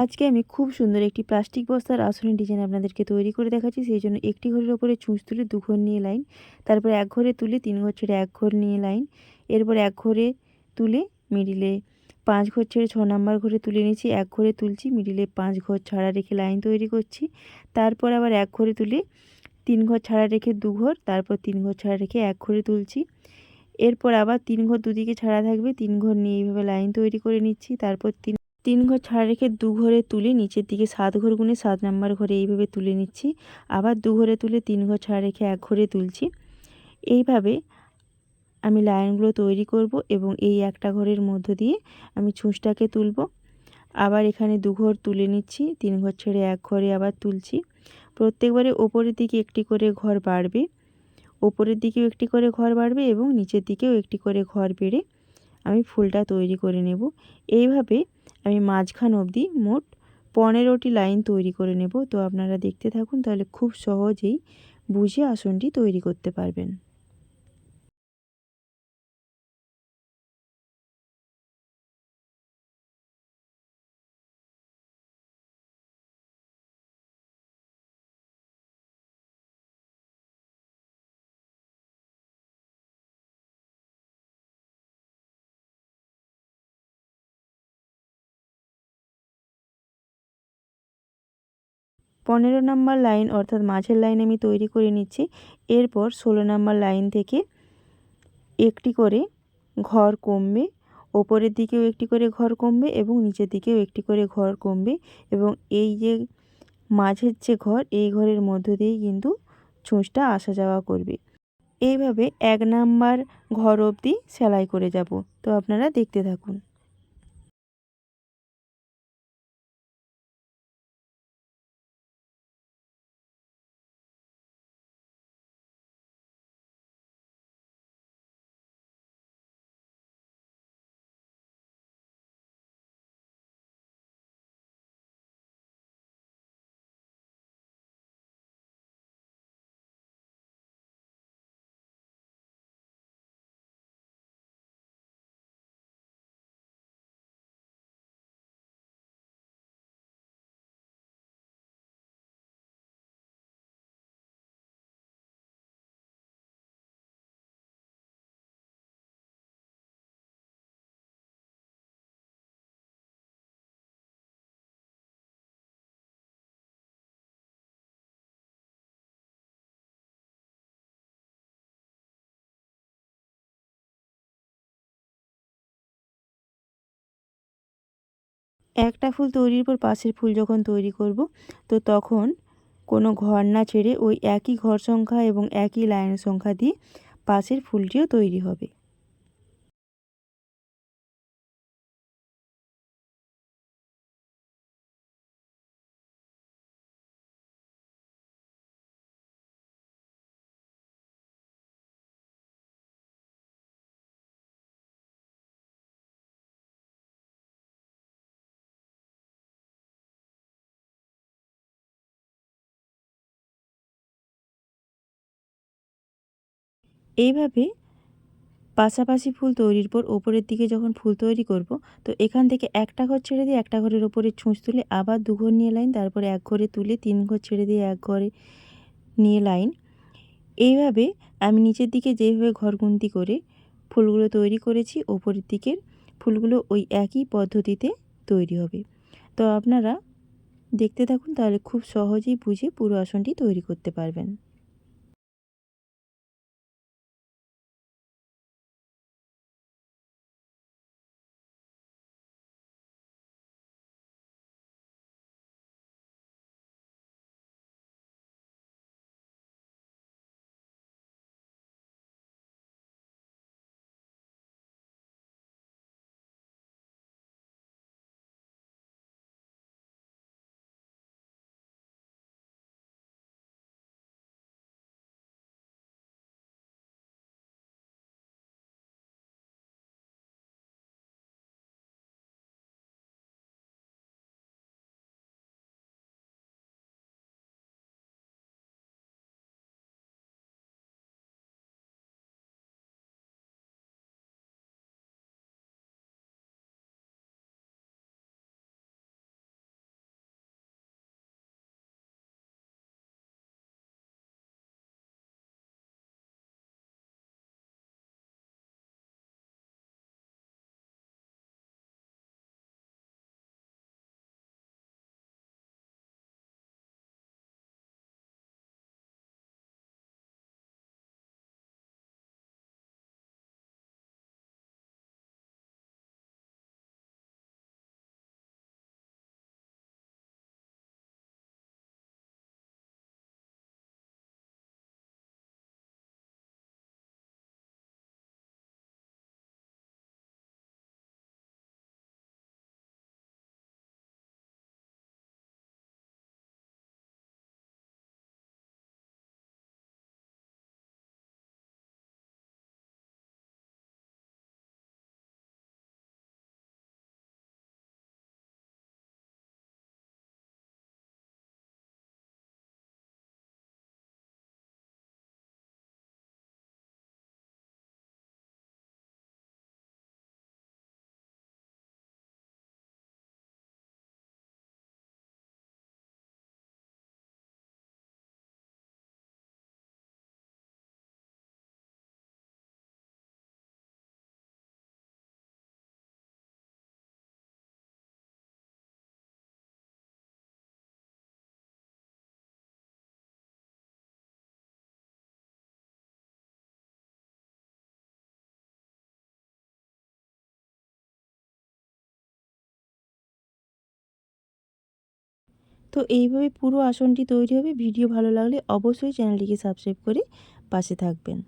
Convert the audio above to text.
আজকে আমি খুব সুন্দর একটি প্লাস্টিক বস্তার আসনের ডিজাইন আপনাদেরকে তৈরি করে দেখাচ্ছি, সেই জন্য একটি ঘরের ওপরে চুঁচ তুলে দু ঘর নিয়ে লাইন, তারপর এক ঘরে তুলে তিন ঘর ছেড়ে এক ঘর নিয়ে লাইন, এরপর এক ঘরে তুলে মিডিলে পাঁচ ঘর ছেড়ে ছ নাম্বার ঘরে তুলে নিচ্ছি এক ঘরে তুলছি মিডিলে পাঁচ ঘর ছাড়া রেখে লাইন তৈরি করছি, তারপর আবার এক ঘরে তুলে তিন ঘর ছাড়া রেখে দু ঘর, তারপর তিন ঘর ছাড়া রেখে এক ঘরে তুলছি, এরপর আবার তিন ঘর দুদিকে ছাড়া থাকবে, তিন ঘর নিয়ে এইভাবে লাইন তৈরি করে নিচ্ছি, তারপর তিন তিন ঘর ছাড়া রেখে দু ঘরে তুলে নিচের দিকে সাত ঘর গুনে সাত নাম্বার ঘরে এইভাবে তুলে নিচ্ছি। আবার দু ঘরে তুলে তিন ঘর ছাড়া রেখে এক ঘরে তুলছি। এইভাবে আমি লাইনগুলো তৈরি করব এবং এই একটা ঘরের মধ্য দিয়ে আমি ছুঁচটাকে তুলব। আবার এখানে দু ঘর তুলে নিচ্ছি, তিন ঘর ছেড়ে এক ঘরে আবার তুলছি। প্রত্যেকবারে ওপরের দিকে একটি করে ঘর বাড়বে, ওপরের দিকেও একটি করে ঘর বাড়বে এবং নিচের দিকেও একটি করে ঘর বেড়ে আমি ফুলটা তৈরি করে নেব। এইভাবে আমি মাঝখান অবধি মোট পনেরোটি লাইন তৈরি করে নেব। তো আপনারা দেখতে থাকুন, তাহলে খুব সহজেই বুঝে আসনটি তৈরি করতে পারবেন। পনেরো নাম্বার লাইন অর্থাৎ মাঝের লাইন আমি তৈরি করে নিচ্ছি। এরপর ষোলো নাম্বার লাইন থেকে একটি করে ঘর কমবে, ওপরের দিকেও একটি করে ঘর কমবে এবং নিচের দিকেও একটি করে ঘর কমবে এবং এই যে মাঝের যে ঘর, এই ঘরের মধ্য দিয়েই কিন্তু ছুঁচটা আসা যাওয়া করবে। এইভাবে এক নাম্বার ঘর অবধি সেলাই করে যাব। তো আপনারা দেখতে থাকুন। একটা ফুল তৈরির পর পাশের ফুল যখন তৈরি করব, তো তখন কোনো ঘর না ছেড়ে ওই একই ঘর সংখ্যা এবং একই লাইন সংখ্যা দিয়ে পাশের ফুলটিও তৈরি হবে। এইভাবে পাশাপাশি ফুল তৈরির পর ওপরের দিকে যখন ফুল তৈরি করব, তো এখান থেকে একটা ঘর ছেড়ে দিয়ে একটা ঘরের ওপরে ছুঁচ তুলে আবার দু ঘর নিয়ে লাইন তারপরে এক ঘরে তুলে তিন ঘর ছেড়ে দিয়ে এক ঘরে নিয়ে লাইন এইভাবে আমি নিচের দিকে যেভাবে ঘরগুন্তি করে ফুলগুলো তৈরি করেছি, ওপরের দিকের ফুলগুলো ওই একই পদ্ধতিতে তৈরি হবে। তো আপনারা দেখতে থাকুন, তাহলে খুব সহজেই বুঝে পুরো আসনটি তৈরি করতে পারবেন। তো এইভাবে পুরো আসনটি তৈরি হবে। ভিডিও ভালো লাগলে অবশ্যই চ্যানেলটিকে সাবস্ক্রাইব করে পাশে থাকবেন।